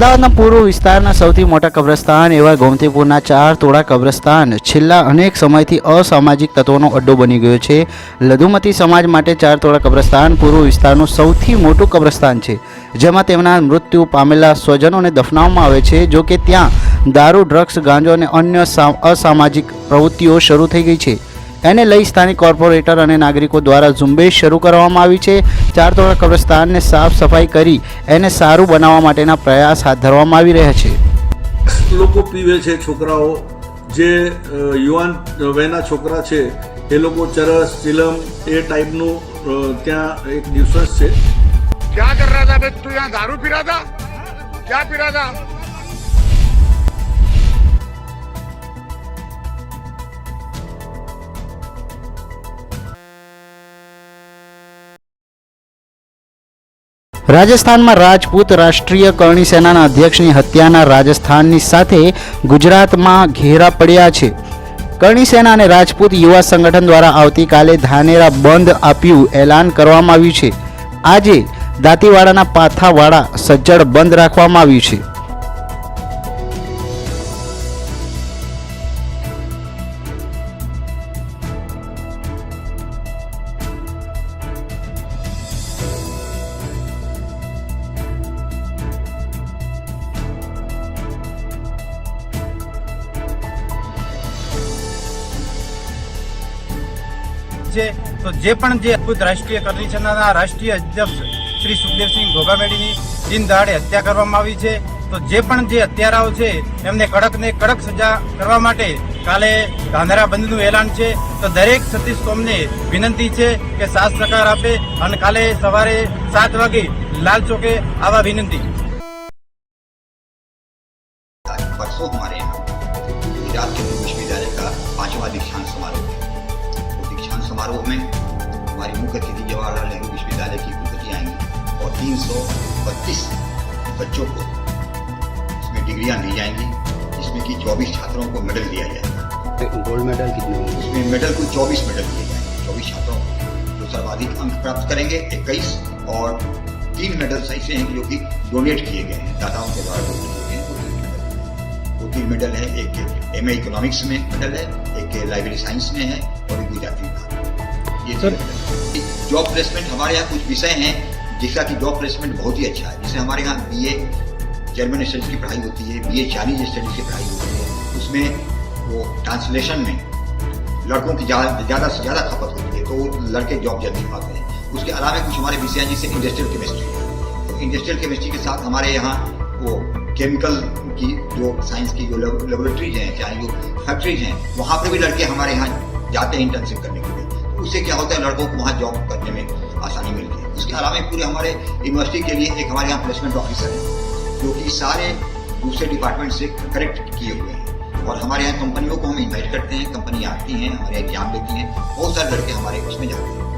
અમદાવાદના પૂર્વ વિસ્તારના સૌથી મોટા કબ્રસ્તાન એવા ગોમતીપુરના ચાર તોડા કબ્રસ્તાન. છેલ્લા અનેક સમયથી અસામાજિક તત્વોનો અડ્ડો બની ગયો છે. લઘુમતી સમાજ માટે ચાર તોડા કબ્રસ્તાન પૂર્વ વિસ્તારનું સૌથી મોટું કબ્રસ્તાન છે, જેમાં તેમના મૃત્યુ પામેલા સ્વજનોને દફનાવવામાં આવે છે જો કે ત્યાં દારૂ, ડ્રગ્સ, ગાંજો અને અન્ય અસામાજિક પ્રવૃત્તિઓ શરૂ થઈ ગઈ છે. એને લઈ સ્થાનિક કોર્પોરેટર અને નાગરિકો દ્વારા ઝુંબેશ શરૂ કરવામાં આવી છે. ચાર તોડા કબ્રસ્તાનને સાફ સફાઈ કરી એને સારું બનાવવા માટેના પ્રયાસ હાથ ધરવામાં આવી રહ્યા છે. લોકો પીવે છે છોકરાઓ. જે યુવાન વયના છોકરા છે એ લોકો ચરસ ચિલમ એ ટાઈપનું ત્યાં એક ન્યુસન્સ છે. ક્યાં કર રહા થા તું યહાં દારૂ પી રહા થા ક્યાં પી રહા થા રાજસ્થાનમાં રાજપૂત રાષ્ટ્રીય કરણી સેનાના અધ્યક્ષની હત્યાના રાજસ્થાનની સાથે ગુજરાતમાં ઘેરા પડ્યા છે. કરણી સેના અને રાજપૂત યુવા સંગઠન દ્વારા આવતીકાલે ધાનેરા બંધ આપ્યું એલાન કરવામાં આવ્યું છે. આજે દાંતીવાડાના પાથાવાડા સજ્જડ બંધ રાખવામાં આવ્યું છે. છે, તો જે પણ જે અદભુત રાષ્ટ્રીય કરણી રાષ્ટ્રીય અધ્યક્ષ શ્રી સુખદેવસિંહ ઘોઘામેડીની દિન દહાડે હત્યા કરવામાં આવી છે, તો જે પણ જે હત્યારાઓ છે એમને કડક ને કડક સજા કરવા માટે કાલે ધાંધરા બંધનું એલાન છે, તો દરેક સતીશ સોમને વિનંતી છે કે સાથ સહકાર આપે અને કાલે સવારે સાત વાગે લાલ ચોકે આવા વિનંતી. तीन सौ बत्तीस बच्चों को इसमें डिग्रियाँ दी जाएँगी। जिसमें कि चौबीस छात्रों को मेडल दिया जाएगा गोल्ड मेडल कितने होंगे? उसमें मेडल को चौबीस मेडल दिए जाएँगे। चौबीस छात्रों को जो सर्वाधिक अंक प्राप्त करेंगे इक्कीस और तीन मेडल ऐसे हैं जो कि डोनेट किए गए हैं। दाताओं के द्वारा डोनेट किए गए हैं वो तीन मेडल। वो तीन मेडल है एक एम ए इकोनॉमिक्स में मेडल है एक लाइब्रेरी साइंस में है और एक गुजराती विभाग ये हैं। जॉब प्लेसमेंट हमारे यहाँ कुछ विषय हैं जिसका कि जॉब प्लेसमेंट बहुत ही अच्छा है। जैसे हमारे यहाँ बी ए जर्मन स्टडीज़ की पढ़ाई होती है बी ए चाइनीज़ स्टडीज़ की पढ़ाई होती है। उसमें वो ट्रांसलेशन में लड़कों की ज़्यादा से ज़्यादा खपत होती है तो लड़के जॉब जल्दी पाते हैं। उसके अलावा कुछ हमारे विषय हैं जैसे इंडस्ट्रियल केमिस्ट्री तो इंडस्ट्रियल केमिस्ट्री के साथ हमारे यहाँ वो केमिकल की जो साइंस की जो लेबोरेटरीज हैं, चाहे जो फैक्ट्रीज हैं, वहाँ पर भी लड़के हमारे यहाँ जाते हैं इंटर्नशिप करने के लिए। तो उससे क्या होता है, लड़कों को वहाँ जॉब करने में आसानी मिलती है। उसके अलावा एक पूरे हमारे यूनिवर्सिटी के लिए एक हमारे यहाँ प्लेसमेंट ऑफिसर है, जो कि सारे दूसरे डिपार्टमेंट से कनेक्ट किए हुए हैं। और हमारे यहाँ कंपनियों को हम इन्वाइट करते हैं कंपनी आती हैं, हमारे एग्ज़ाम लेती हैं, बहुत सारे लड़के हमारे उसमें जाते हैं।